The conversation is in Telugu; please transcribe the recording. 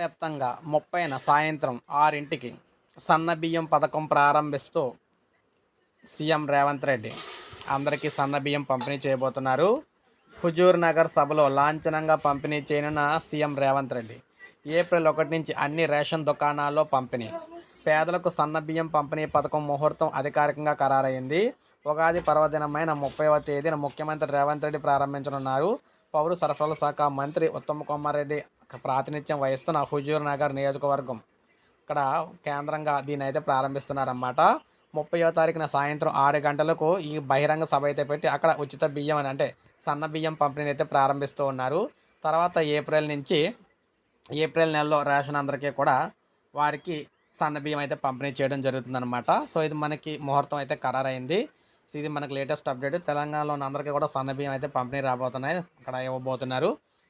వ్యాప్తంగా ముప్పైన సాయంత్రం ఆరింటికి సన్న బియ్యం పథకం ప్రారంభిస్తూ సీఎం రేవంత్ రెడ్డి అందరికీ సన్న బియ్యం పంపిణీ చేయబోతున్నారు. హుజూర్ నగర్ సభలో లాంఛనంగా పంపిణీ చేయనున్న సీఎం రేవంత్ రెడ్డి ఏప్రిల్ ఒకటి నుంచి అన్ని రేషన్ దుకాణాల్లో పంపిణీ. పేదలకు సన్న బియ్యం పంపిణీ పథకం ముహూర్తం అధికారికంగా ఖరారైంది. ఉగాది పర్వదినమైన ముప్పైవ తేదీన ముఖ్యమంత్రి రేవంత్ రెడ్డి ప్రారంభించనున్నారు. పౌర సరఫరాల శాఖ మంత్రి ఉత్తమ్ కుమార్ రెడ్డి ప్రాతినిధ్యం వహిస్తున్న హుజూర్ నగర్ నియోజకవర్గం. ఇక్కడ కేంద్రంగా దీన్ని అయితే ప్రారంభిస్తున్నారన్నమాట. ముప్పైవ తారీఖున సాయంత్రం ఆరు గంటలకు ఈ బహిరంగ సభ అయితే పెట్టి అక్కడ ఉచిత బియ్యం అని అంటే సన్న బియ్యం పంపిణీ అయితే ప్రారంభిస్తూ ఉన్నారు. తర్వాత ఏప్రిల్ నుంచి ఏప్రిల్ నెలలో రేషన్ అందరికీ కూడా వారికి సన్న బియ్యం అయితే పంపిణీ చేయడం జరుగుతుందన్నమాట. సో ఇది మనకి ముహూర్తం అయితే ఖరారైంది. సో ఇది మనకి లేటెస్ట్ అప్డేట్. తెలంగాణలో ఉన్న అందరికీ కూడా సన్న బియ్యం అయితే పంపిణీ రాబోతున్నాయి. అక్కడ ఇవ్వబోతున్నారు.